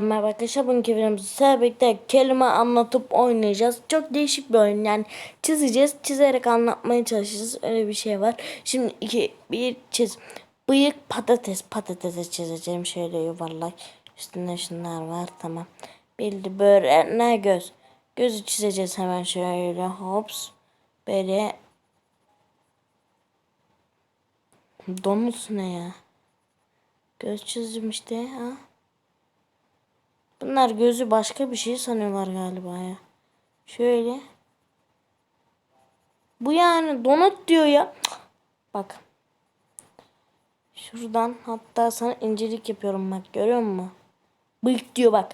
Merhaba arkadaşlar. Bugünkü videomuzda birlikte kelime anlatıp oynayacağız. Çok değişik bir oyun yani çizeceğiz. Çizerek anlatmaya çalışacağız. Öyle bir şey var. Şimdi iki, bir çiz. Bıyık patates. Patatesi çizeceğim. Şöyle yuvarlak. Üstünde şunlar var. Tamam. Bildi böyle ne göz. Gözü çizeceğiz hemen şöyle. Hops. Böyle. Donuz ne ya? Göz çizdim işte ha. Bunlar gözü başka bir şey sanıyorlar galiba ya. Şöyle. Bu yani donut diyor ya. Bak. Şuradan hatta sana incelik yapıyorum bak görüyor musun? Bıyık diyor bak.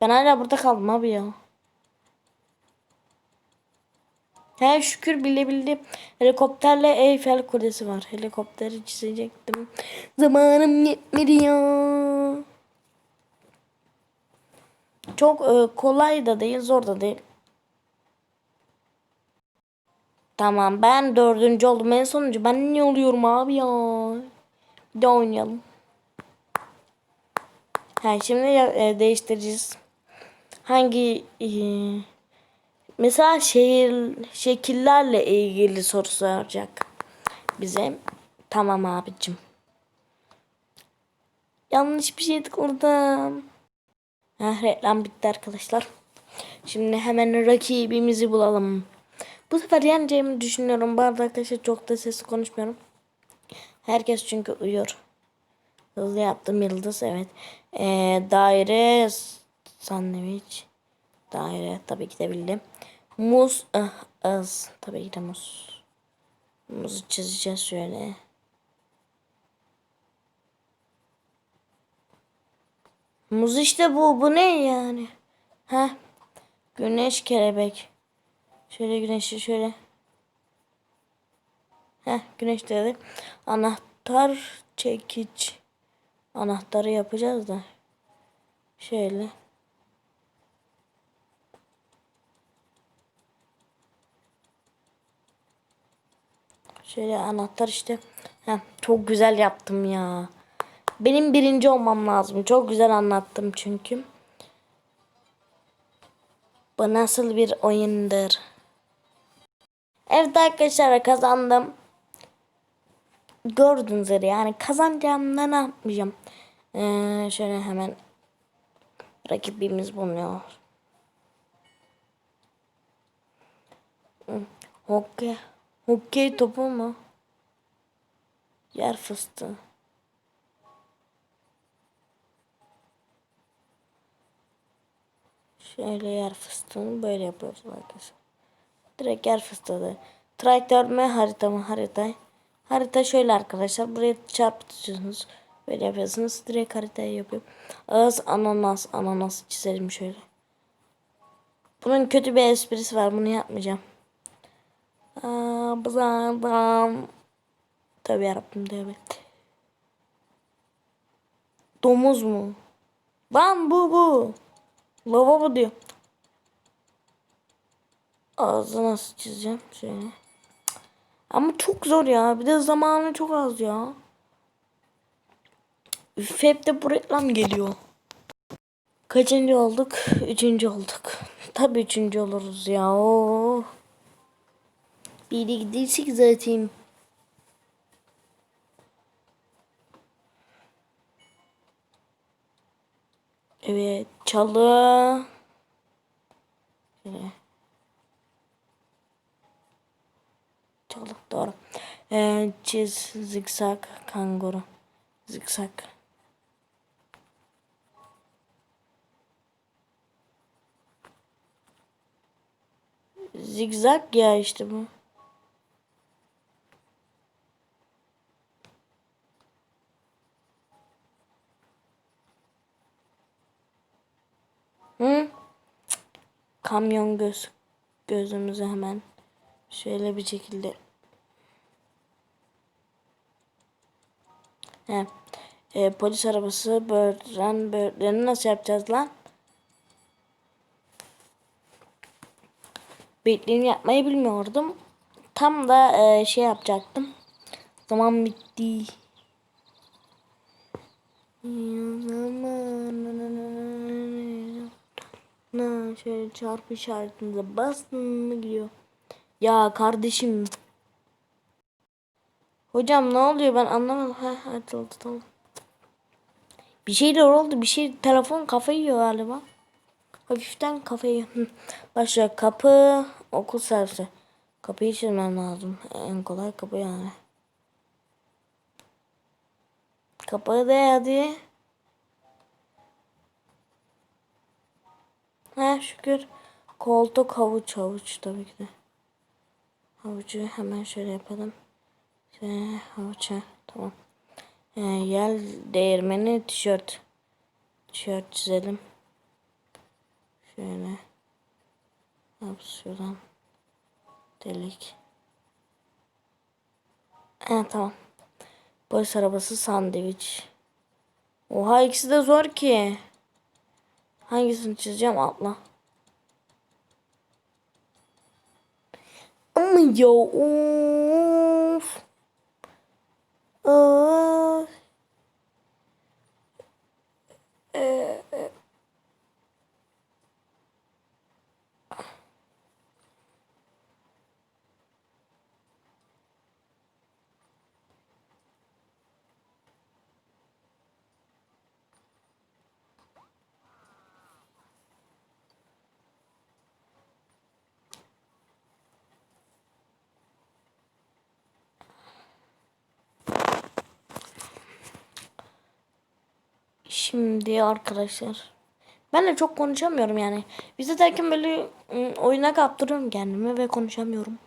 Ben hala burada kaldım abi ya. He şükür bile bildi. Helikopterle Eyfel Kulesi var. Helikopteri çizecektim. Zamanım yetmedi ya. Çok e, kolay da değil, zor da değil. Tamam ben dördüncü oldum. En sonuncu ben niye oluyorum abi ya? Bir de oynayalım. Ha şimdi e, değiştireceğiz. Hangi e, mesela şehir şekillerle ilgili soru soracak bize. Tamam abicim. Yanlış bir şey tıkladım. Heh, reklam bitti arkadaşlar. Şimdi hemen rakibimizi bulalım. Bu sefer yeneceğimi düşünüyorum. Bu arada arkadaşlar çok da sesli konuşmuyorum. Herkes çünkü uyuyor. Hızlı yaptım yıldız evet. Ee, daire sandviç. Daire tabii ki de bildim. Muz ah, az. Tabii ki de muz. Muzu çizeceğiz şöyle. Muz işte bu. Bu ne yani? Ha? Güneş kelebek. Şöyle güneşi şöyle. Heh güneş dedi. Anahtar çekiç. Anahtarı yapacağız da. Şöyle. Şöyle anahtar işte. Heh, çok güzel yaptım ya. Benim birinci olmam lazım. Çok güzel anlattım çünkü. Bu nasıl bir oyundur? Evet arkadaşlar kazandım. Gördüğünüz üzere yani kazanacağım ne yapmayacağım. Ee, şöyle hemen rakibimiz bulunuyor. Hokey. Hokey topu mu? Yer fıstığı. Şöyle yer fıstığını böyle yapıyoruz arkadaşlar. Direkt yer fıstığı. Traktör mü harita mı harita. Harita şöyle arkadaşlar. Buraya çarpıtıyorsunuz. Böyle yapıyorsunuz. Direkt haritayı yapıyor. Ağız ananas. Ananas çizelim şöyle. Bunun kötü bir esprisi var. Bunu yapmayacağım. Aa, bızağım. Tabi yarabbim evet. Domuz mu? Lan bu bu. Lavabo diyor. Ağzı nasıl çizeceğim? Şöyle. Ama çok zor ya. Bir de zamanı çok az ya. Üf, hep de bu reklam geliyor. Kaçıncı olduk? Üçüncü olduk. Tabii üçüncü oluruz ya. Oo. Biri gidirsek zaten. Evet. Çalı. Çalık doğru. Ee, çiz zikzak kanguru. Zikzak. Zigzag ya işte bu. Kamyon göz gözümüzü hemen şöyle bir şekilde He. E, polis arabası böğren böğreni nasıl yapacağız lan? Beklerini yapmayı bilmiyordum. Tam da e, şey yapacaktım. Zaman bitti. Ne şöyle çarpı işaretinize bastın gidiyor. Ya kardeşim. Hocam ne oluyor ben anlamadım. Ha açıldı tamam. Bir şeyler oldu. Bir şey telefon kafayı yiyor galiba. Hafiften kafayı. Başlıyor. Kapı okul servisi. Kapıyı çizmem lazım. En kolay kapı yani. Kapı da hadi. Ha şükür. Koltuk havuç havuç tabii ki de. Havucu hemen şöyle yapalım. Şöyle havuç ha, tamam. Ee, yel değirmeni tişört. Tişört çizelim. Şöyle. Yap şuradan. Delik. Ha tamam. Polis arabası sandviç. Oha ikisi de zor ki. Hangisini çizeceğim atla. Ama ya of. Ee, e. Şimdi arkadaşlar. Ben de çok konuşamıyorum yani. Bize derken böyle ım, oyuna kaptırıyorum kendimi ve konuşamıyorum.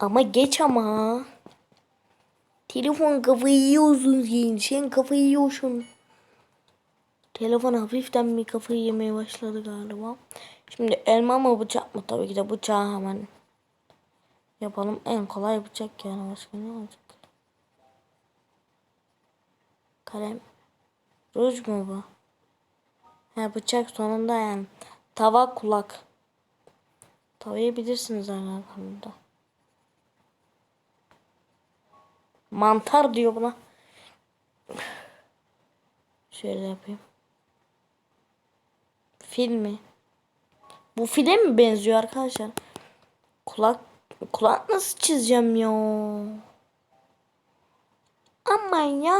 Ama geç ama. Telefon kafayı yiyorsun sen. Sen kafayı yiyorsun. Telefon hafiften bir kafayı yemeye başladı galiba. Şimdi elma mı bıçak mı? Tabii ki de bıçağı hemen yapalım. En kolay bıçak yani başka ne olacak? Kalem. Ruj mu bu? He bıçak sonunda yani. Tava kulak. Tavayı bilirsiniz herhalde. Mantar diyor buna. Şöyle yapayım. Fil mi? Bu file mi benziyor arkadaşlar? Kulak kulak nasıl çizeceğim ya? Aman ya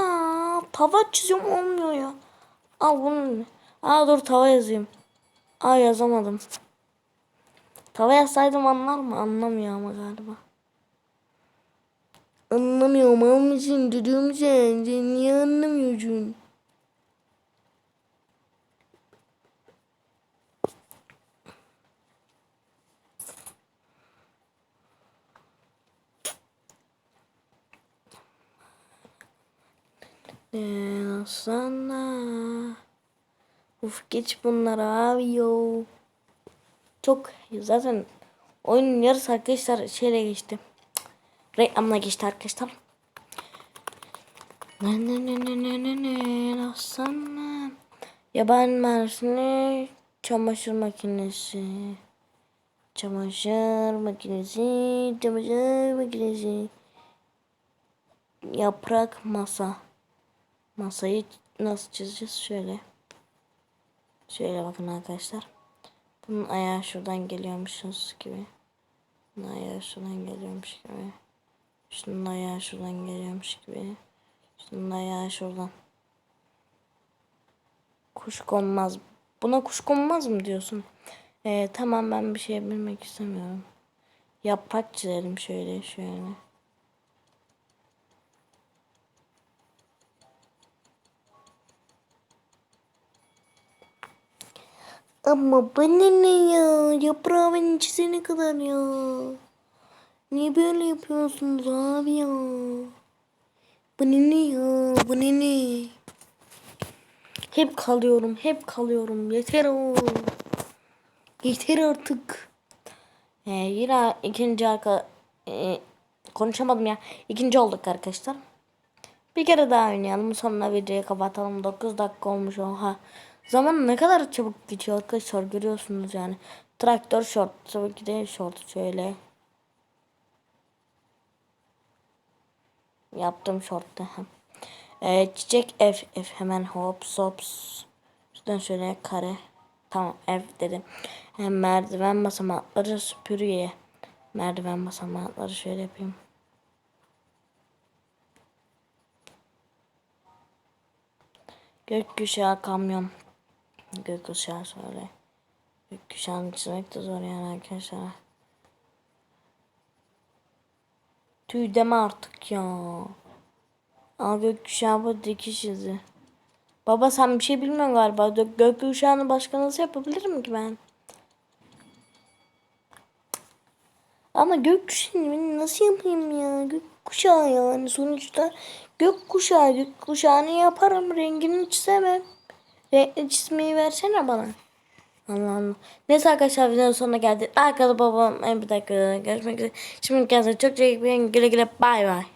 tava çiziyorum olmuyor ya. Al bunu. Aa dur tava yazayım. Aa yazamadım. Tava yazsaydım anlar mı? Anlamıyor ama galiba. Anlamıyorum almışsın dedim sen. Sen niye anlamıyorsun? Ee, sana. Uf geç bunları abi yo. Çok zaten oyunun yarısı arkadaşlar şeyle geçti. Reklamla geçti arkadaşlar. Ne ne ne ne ne ne ne sana. Yaban mersini çamaşır makinesi. Çamaşır makinesi, çamaşır makinesi. Yaprak masa. Masayı nasıl çizeceğiz? Şöyle. Şöyle bakın arkadaşlar. Bunun ayağı şuradan geliyormuşuz gibi. Bunun ayağı şuradan geliyormuş gibi. Şunun ayağı şuradan geliyormuş gibi. Şunun ayağı şuradan. Kuş konmaz. Buna kuş konmaz mı diyorsun? Ee, tamam ben bir şey bilmek istemiyorum. Yaprak çizelim şöyle şöyle. Ama bana ne ya? Yaprağı ben çizene kadar ya. Niye böyle yapıyorsunuz abi ya? Bana ne ya? Bana ne? Hep kalıyorum, hep kalıyorum. Yeter o. Yeter artık. Ee, yine ikinci arka... e, konuşamadım ya. İkinci olduk arkadaşlar. Bir kere daha oynayalım. Sonra videoyu kapatalım. 9 dakika olmuş oha. Zaman ne kadar çabuk geçiyor arkadaşlar görüyorsunuz yani. Traktör short tabii ki de short şöyle. Yaptım short'ta. Ee, çiçek F F hemen hops hops. Dön şöyle kare. Tamam ev dedim. Hem merdiven basamakları süpürge. Merdiven basamakları şöyle yapayım. Gökkuşağı kamyon. Gökkuşağı şöyle. Gökkuşağını çizmek de zor yani arkadaşlar. Tüy deme artık ya. Al gökkuşağı bu dikiş izi. Baba sen bir şey bilmiyorsun galiba. Gö- Gökkuşağını başka nasıl yapabilirim ki ben? Ama gökkuşağını nasıl yapayım ya? Gökkuşağı yani sonuçta gökkuşağı gökkuşağını yaparım rengini çizemem. Renkli çizmeyi versene bana. Allah Allah. Neyse arkadaşlar videonun sonuna geldik. Arkada babam en bir dakika görüşmek üzere. Şimdi kendinize çok çok iyi. Güle güle bay bay.